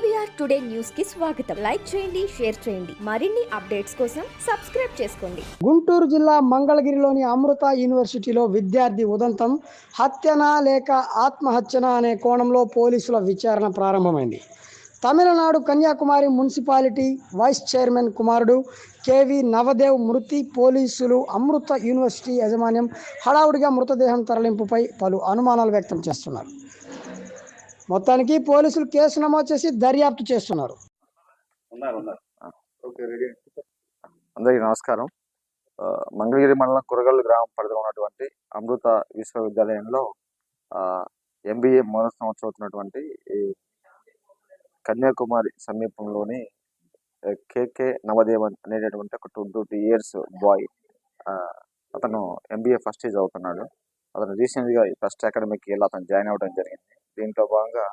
TVR today న్యూస్కి స్వాగతం. Like చేయండి షేర్ చేయండి. మరిన్ని అప్డేట్స్ కోసం సబ్స్క్రైబ్ చేసుకోండి. గుంటూరు జిల్లా మంగళగిరిలోని అమృత యూనివర్సిటీలో విద్యార్థి ఉదంతం హత్యనా లేక ఆత్మహత్యనా అనే కోణంలో పోలీసుల విచారణ ప్రారంభమైంది. Tamil Nadu Kanyakumari municipality vice chairman కుమారుడు కేవి నవదేవ్ మృతి పోలీసులు అమృత యూనివర్సిటీ యాజమాన్యం హడావుడిగా మృతదేహం తరలింపుపై పలు అనుమానాలు వ్యక్తం చేస్తున్నారు. మొత్తానికి పోలీసులు కేసు నమోదు చేసి దర్యాప్తు చేస్తున్నారు. ఉన్నారు అందరికీ నమస్కారం. మంగళగిరి మండలం కురగల్లు గ్రామం పరిధిలో ఉన్నటువంటి అమృత విశ్వవిద్యాలయంలో ఎంబీఏ మొదటి సంవత్సరం అవుతున్నటువంటి ఈ కన్యాకుమారి సమీపంలోని కేకే నవదేవన్ అనేటటువంటి ఒక టూ టూ ఇయర్స్ బాయ్ అతను ఎంబీఏ ఫస్ట్ ఇయర్ చదువుతున్నాడు. అతను రీసెంట్గా ఫస్ట్ అకాడమీకి వెళ్ళి అతను జాయిన్ అవ్వడం జరిగింది. దీంట్లో భాగంగా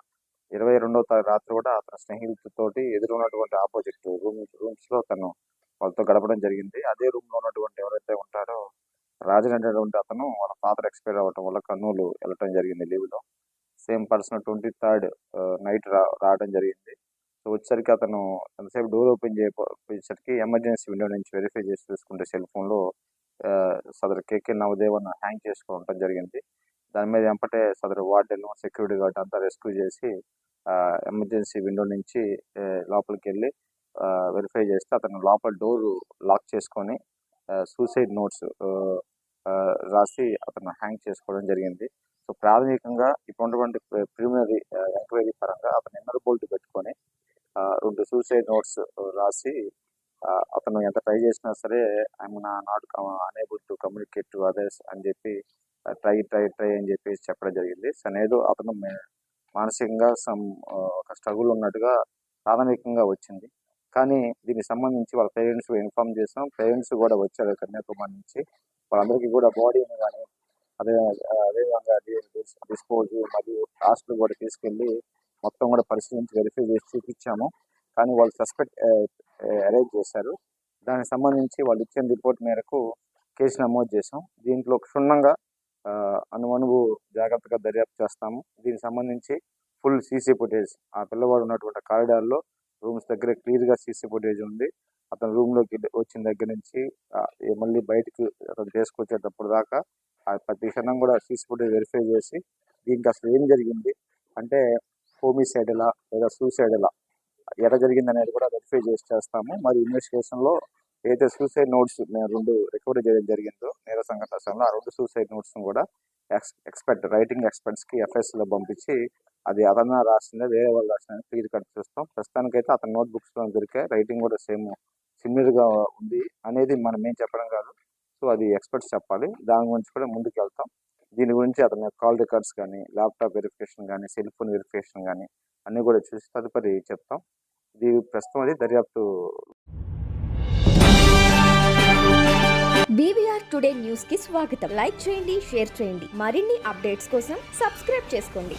ఇరవై రెండవ తారీఖు రాత్రి కూడా అతని స్నేహితులతోటి ఎదురున్నటువంటి ఆపోజిట్ రూమ్ రూమ్స్లో తను వాళ్ళతో గడపడం జరిగింది. అదే రూమ్లో ఉన్నటువంటి ఎవరైతే ఉంటారో రాజన్ అనేటువంటి అతను వాళ్ళ ఫాదర్ ఎక్స్పైర్ అవ్వటం వల్ల కర్నూలు వెళ్ళటం జరిగింది లీవ్లో same person twenty third night రా రావడం జరిగింది. సో వచ్చేసరికి అతను ఎంతసేపు డోర్ ఓపెన్ చేయకపోయేసరికి ఎమర్జెన్సీ విండో నుంచి వెరిఫై చేసి చూసుకుంటే సెల్ ఫోన్లో సదరు కేకే నవదేవన్ హ్యాంగ్ చేసుకోవడం జరిగింది. దాని మీద వెంపటే సదరు వార్డెన్ సెక్యూరిటీ గార్డ్ అంతా రెస్క్యూ చేసి ఎమర్జెన్సీ విండో నుంచి లోపలికి వెళ్ళి వెరిఫై చేస్తే అతను లోపల డోర్ లాక్ చేసుకొని సూసైడ్ నోట్స్ రాసి అతను హ్యాంగ్ చేసుకోవడం జరిగింది. సో ప్రాథమికంగా ఇప్పుడు ఉన్నటువంటి ప్రిలిమినరీ ఎంక్వైరీ పరంగా అతను ఎన్నర్ బోల్ట్ పెట్టుకొని రెండు సూసైడ్ నోట్స్ రాసి అతను ఎంత ట్రై చేసినా సరే I'm not able to communicate to others అని చెప్పి ట్రై ట్రై ట్రై అని చెప్పేసి చెప్పడం జరిగింది. సో అనేది అతను మానసికంగా సమ్ ఒక స్ట్రగుల్ ఉన్నట్టుగా ప్రాథమికంగా వచ్చింది. కానీ దీనికి సంబంధించి వాళ్ళ పేరెంట్స్ ఇన్ఫార్మ్ చేసాం. పేరెంట్స్ కూడా వచ్చారు కన్యాకుమారి నుంచి. వాళ్ళందరికీ కూడా బాడీని కానీ అదే అదేవిధంగా డిస్పోజ్ మరియు హాస్టల్ కూడా తీసుకెళ్ళి మొత్తం కూడా పరిశీలించి వెరిఫై చేసి చూపించాము. కానీ వాళ్ళు సస్పెక్ట్ అరేంజ్ చేశారు. దానికి సంబంధించి వాళ్ళు ఇచ్చిన రిపోర్ట్ మేరకు కేసు నమోదు చేసాం దీంట్లో క్షుణ్ణంగా ఆ, అనువనువు జాగ్రత్తగా దర్యాప్తు చేస్తాము. దీనికి సంబంధించి ఫుల్ సీసీ ఫుటేజ్. ఆ పిల్లవాడు ఉన్నటువంటి కారిడార్లో రూమ్స్ దగ్గర క్లియర్గా సీసీ ఫుటేజ్ ఉంది. అతను రూమ్లోకి వచ్చిన దగ్గర నుంచి మళ్ళీ బయటకు అతను తీసుకొచ్చేటప్పుడు దాకా ఆ ప్రతి క్షణం కూడా సీసీ ఫుటేజ్ వెరిఫై చేసి దీనికి అసలు ఏం జరిగింది అంటే హోమిసైడ్ ఎలా లేదా సూసైడ్ ఎలా ఎట జరిగింది అనేది కూడా వెరిఫై చేసి చేస్తాము. మరి ఇన్వెస్టిగేషన్లో ఏదైతే సూసైడ్ నోట్స్ నేను రెండు రికవరీ చేయడం జరిగిందో నేర సంఘటన సమయంలో ఆ రెండు సూసైడ్ నోట్స్ కూడా ఎక్స్ ఎక్స్పర్ట్ రైటింగ్ ఎక్స్పర్ట్స్కి ఎఫ్ఎస్లో పంపించి అది అతను రాసిందే వేరే వాళ్ళు రాసిందని క్లియర్ కట్ చూస్తాం. ప్రస్తుతానికైతే అతని నోట్ బుక్స్లో రైటింగ్ కూడా సేమ్ సిమిలర్గా ఉంది అనేది మనం ఏం చెప్పడం కాదు. సో అది ఎక్స్పర్ట్స్ చెప్పాలి. దాని గురించి కూడా ముందుకు వెళ్తాం దీని గురించి అతని కాల్ రికార్డ్స్ కానీ ల్యాప్టాప్ వెరిఫికేషన్ కానీ సెల్ ఫోన్ వెరిఫికేషన్ కానీ అన్నీ కూడా చూసి తదుపరి చెప్తాం. ఇది ప్రస్తుతం అది దర్యాప్తు. బీవీఆర్ టుడే న్యూస్కి స్వాగతం. లైక్ చేయండి షేర్ చేయండి. మరిన్ని అప్డేట్స్ కోసం సబ్స్క్రైబ్ చేసుకోండి.